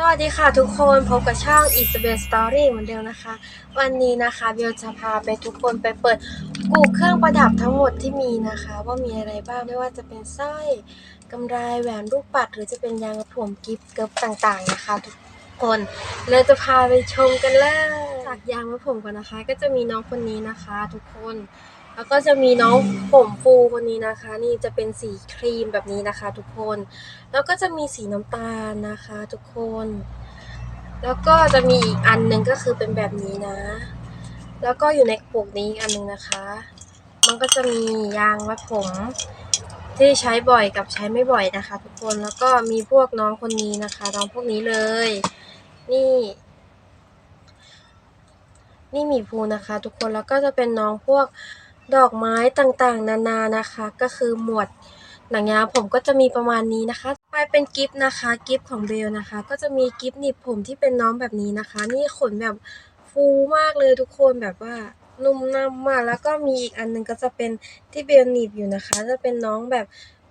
สวัสดีค่ะทุกคนพบกับช่อง i s a b e l Story เหมือนเดิมนะคะ วันนี้นะคะเบลจะพาไปทุกคนไปเปิดกูเครื่องประดับทั้งหมดที่มีนะคะ ว่ามีอะไรบ้างไม่ว่าจะเป็นสร้อยกำไรแหวนลูกปัด หรือจะเป็นยางกระผมกิฟต์เกิบต่างๆนะคะ ทุกคนเราจะพาไปชมกันเลยจากยางกระผมก่อนนะคะ ก็จะมีน้องคนนี้นะคะ ทุกคน แล้วก็จะมีน้องผมฟูคนนี้นะคะ นี่จะเป็นสีครีมแบบนี้นะคะ ทุกคน แล้วก็จะมีสีน้ำตาลนะคะ ทุกคน แล้วก็จะมีอีกอันหนึ่งก็คือเป็นแบบนี้นะ แล้วก็อยู่ในกระปุกนี้อีกอันหนึ่งนะคะ มันก็จะมียางมัดผมที่ใช้บ่อยกับใช้ไม่บ่อยนะคะ ทุกคนแล้วก็มีพวกน้องคนนี้นะคะ น้องพวกนี้เลย นี่ นี่มีภูนะคะ ทุกคนแล้วก็จะเป็นน้องพวก ดอกไม้ต่างๆ นานานะคะ ก็คือหมวดหนังยางผมก็จะมีประมาณนี้นะคะไปเป็นกิฟต์นะคะกิฟต์ของเบลนะคะ ก็จะมีกิฟต์หนีบผมที่เป็นน้องแบบนี้นะคะ นี่ขนแบบฟูมากเลยทุกคนแบบว่านุ่มน่ามากแล้วก็มีอีกอันหนึงก็จะเป็นที่เบลหนีบอยู่นะคะ จะเป็นน้องแบบ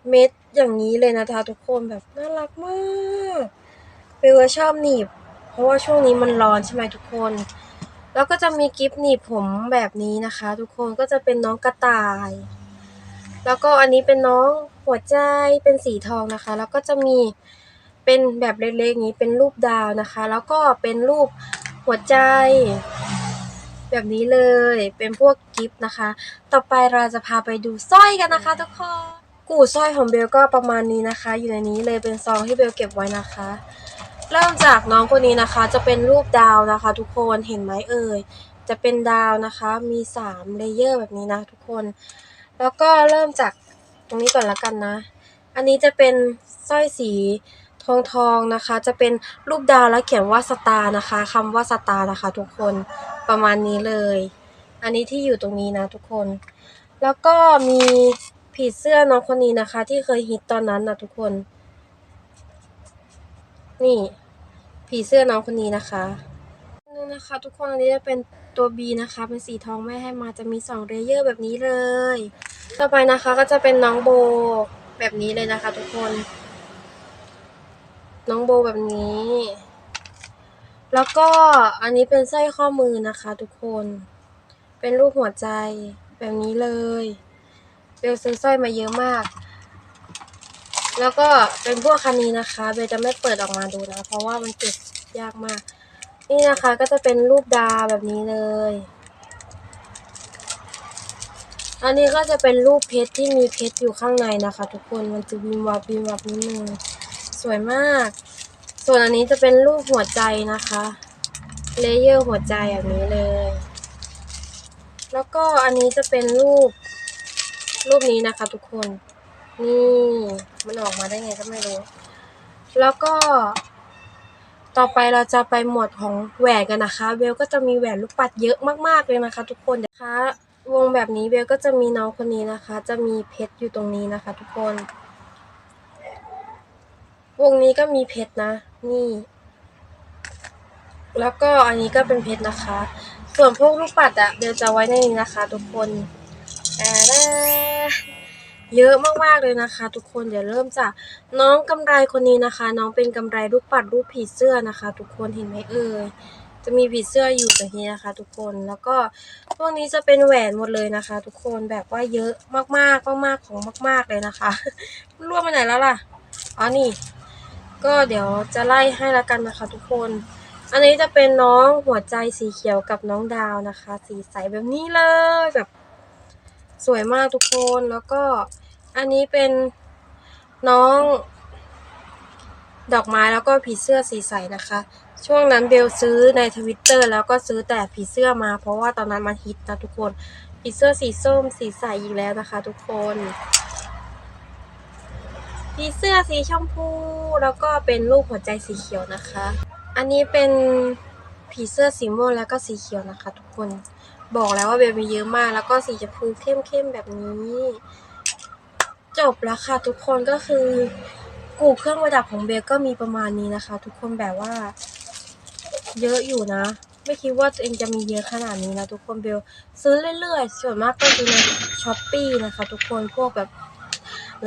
เม็ดอย่างนี้เลยนะคะทุกคนแบบน่ารักมากเบลชอบหนีบ เพราะว่าช่วงนี้มันร้อนใช่ไหมทุกคน แล้วก็จะมีกิฟต์หนีบผมแบบนี้นะคะ ทุกคนก็จะเป็นน้องกระต่าย แล้วก็อันนี้เป็นน้องหัวใจเป็นสีทองนะคะ แล้วก็จะมีเป็นแบบเล็กๆอย่างนี้เป็นรูปดาวนะคะ แล้วก็เป็นรูปหัวใจ แบบนี้เลยเป็นพวกกิฟต์นะคะ ต่อไปเราจะพาไปดูสร้อยกันนะคะ ทุกคนกูสร้อยของเบลก็ประมาณนี้นะคะ อยู่ในนี้เลยเป็นซองที่เบลเก็บไว้นะคะ เริ่มจากน้องคนนี้นะคะ จะเป็นรูปดาวนะคะ ทุกคนเห็นไหมเอ่ย จะเป็นดาวนะคะ มีสามเลเยอร์แบบนี้นะทุกคน แล้วก็เริ่มจากตรงนี้ก่อนละกันนะ อันนี้จะเป็นสร้อยสีทองทองนะคะ จะเป็นรูปดาวแล้วเขียนว่าสตาร์นะคะคำว่าสตาร์นะคะ ทุกคนประมาณนี้เลย อันนี้ที่อยู่ตรงนี้นะทุกคน แล้วก็มีผีเสื้อน้องคนนี้นะคะ ที่เคยฮิตตอนนั้นนะทุกคน นี่ ผีเสื้อน้องคนนี้นะคะนึงนะคะ ทุกคนอันนี้จะเป็นตัว B นะคะ เป็นสีทองไม่ให้มาจะมีสองเลเยอร์แบบนี้เลย ต่อไปนะคะก็จะเป็นน้องโบแบบนี้เลยนะคะ ทุกคน น้องโบแบบนี้ แล้วก็อันนี้เป็นสร้อยข้อมือนะคะ ทุกคน เป็นรูปหัวใจแบบนี้เลยเบลซื้อสร้อยมาเยอะมาก แล้วก็เป็นพวกคันนี้นะคะเบจะไม่เปิดออกมาดูนะ เพราะว่ามันเก็บยากมาก นี่นะคะก็จะเป็นรูปดาวแบบนี้เลย อันนี้ก็จะเป็นรูปเพชรที่มีเพชรอยู่ข้างในนะคะ ทุกคนมันจะวิมวับวิมวับนิดนึงสวยมาก ส่วนอันนี้จะเป็นรูปหัวใจนะคะ เลเยอร์หัวใจแบบนี้เลย แล้วก็อันนี้จะเป็นรูปรูปนี้นะคะ ทุกคน นี่มันออกมาได้ไงก็ไม่รู้ แล้วก็ ต่อไปเราจะไปหมวดของแหวนกันนะคะ เบลก็จะมีแหวนลูกปัดเยอะมากๆเลยนะคะ ทุกคนนะคะ วงแบบนี้เบลก็จะมีน้องคนนี้นะคะ จะมีเพชรอยู่ตรงนี้นะคะ ทุกคน วงนี้ก็มีเพชรนะ นี่ แล้วก็อันนี้ก็เป็นเพชรนะคะ ส่วนพวกลูกปัดอะเบลจะไว้ในนี้นะคะ ทุกคนอ่าได้ เยอะมากๆเลยนะคะ ทุกคนเดี๋ยวเริ่มจากน้องกำไรคนนี้นะคะ น้องเป็นกำไรลูกปัดรูปผีเสื้อนะคะ ทุกคนเห็นไหมเอ่ยจะมีผีเสื้ออยู่ตรงนี้นะคะ ทุกคนแล้วก็พวกนี้จะเป็นแหวนหมดเลยนะคะ ทุกคนแบบว่าเยอะมากๆมากๆของมาก ๆเลยนะคะรวมไปไหนแล้วล่ะอ๋อนี่ ก็เดี๋ยวจะไล่ให้ละกันนะคะ ทุกคนอันนี้จะเป็นน้องหัวใจสีเขียวกับน้องดาวนะคะ สีใสแบบนี้เลยแบบ สวยมากทุกคนแล้วก็อันนี้เป็นน้องดอกไม้แล้วก็ผีเสื้อสีใสนะคะ ช่วงนั้นเบลซื้อในทวิตเตอร์แล้วก็ซื้อแต่ผีเสื้อมา เพราะว่าตอนนั้นมันฮิตนะทุกคนผีเสื้อสีส้มสีใสอีกแล้วนะคะ ทุกคนผีเสื้อสีชมพูแล้วก็เป็นรูปหัวใจสีเขียวนะคะ อันนี้เป็นผีเสื้อสีม่วงแล้วก็สีเขียวนะคะ ทุกคน บอกแล้วว่าเบลมีเยอะมาก แล้วก็สีชมพูเข้มๆแบบนี้ จบแล้วค่ะทุกคนก็คือกูเครื่องประดับของเบลก็มีประมาณนี้นะคะ ทุกคนแบบว่า เยอะอยู่นะ ไม่คิดว่าตัวเองจะมีเยอะขนาดนี้นะทุกคนเบลซื้อเรื่อยๆ ส่วนมากก็คือในช้อปปีนะคะ ทุกคนพวกแบบ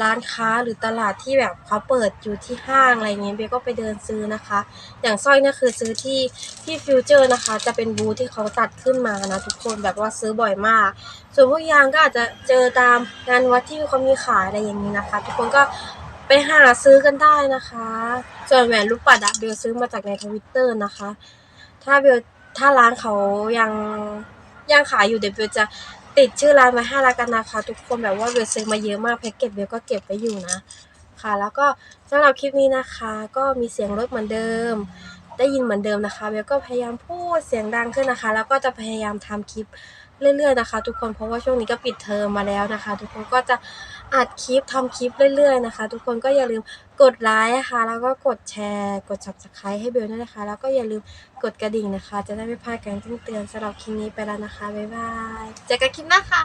ร้านค้าหรือตลาดที่แบบเขาเปิดอยู่ที่ห้างอะไรเงี้ยเบลก็ไปเดินซื้อนะคะ อย่างสร้อยเนี่ยคือซื้อที่ที่ฟิวเจอร์นะคะ จะเป็นบูธที่เขาตัดขึ้นมานะทุกคนแบบว่าซื้อบ่อยมาก ส่วนพวกยางก็อาจจะเจอตามงานวัดที่เขามีขายอะไรอย่างนี้นะคะ ทุกคนก็ไปหาซื้อกันได้นะคะ ส่วนแหวนรูปปัดอะเบลซื้อมาจากในทวิตเตอร์นะคะ ถ้าเบลถ้าร้านเขายังยังขายอยู่เดี๋ยวเบลจะ ติดชื่อร้านไว้ให้ละกันนะคะ ทุกคนแบบว่าเบลซื้อมาเยอะมากแพ็กเกจเบลก็เก็บไว้อยู่นะ ค่ะ แล้วก็สำหรับคลิปนี้นะคะ ก็มีเสียงรถเหมือนเดิม ได้ยินเหมือนเดิมนะคะเบลก็พยายามพูดเสียงดังขึ้นนะคะ แล้วก็จะพยายามทำคลิปเรื่อยๆนะคะ ทุกคนเพราะว่าช่วงนี้ก็ปิดเทอมมาแล้วนะคะ ทุกคนก็จะ อัดคลิปทำคลิปเรื่อยๆนะคะ ทุกคนก็อย่าลืมกดไลค์นะคะ แล้วก็กดแชร์ กด subscribe ให้เบลด้วยนะคะ แล้วก็อย่าลืมกดกระดิ่งนะคะ จะได้ไม่พลาดการแจ้งเตือนสำหรับคลิปนี้ไปแล้วนะคะบ๊ายบายเจอกันคลิปหน้าค่ะ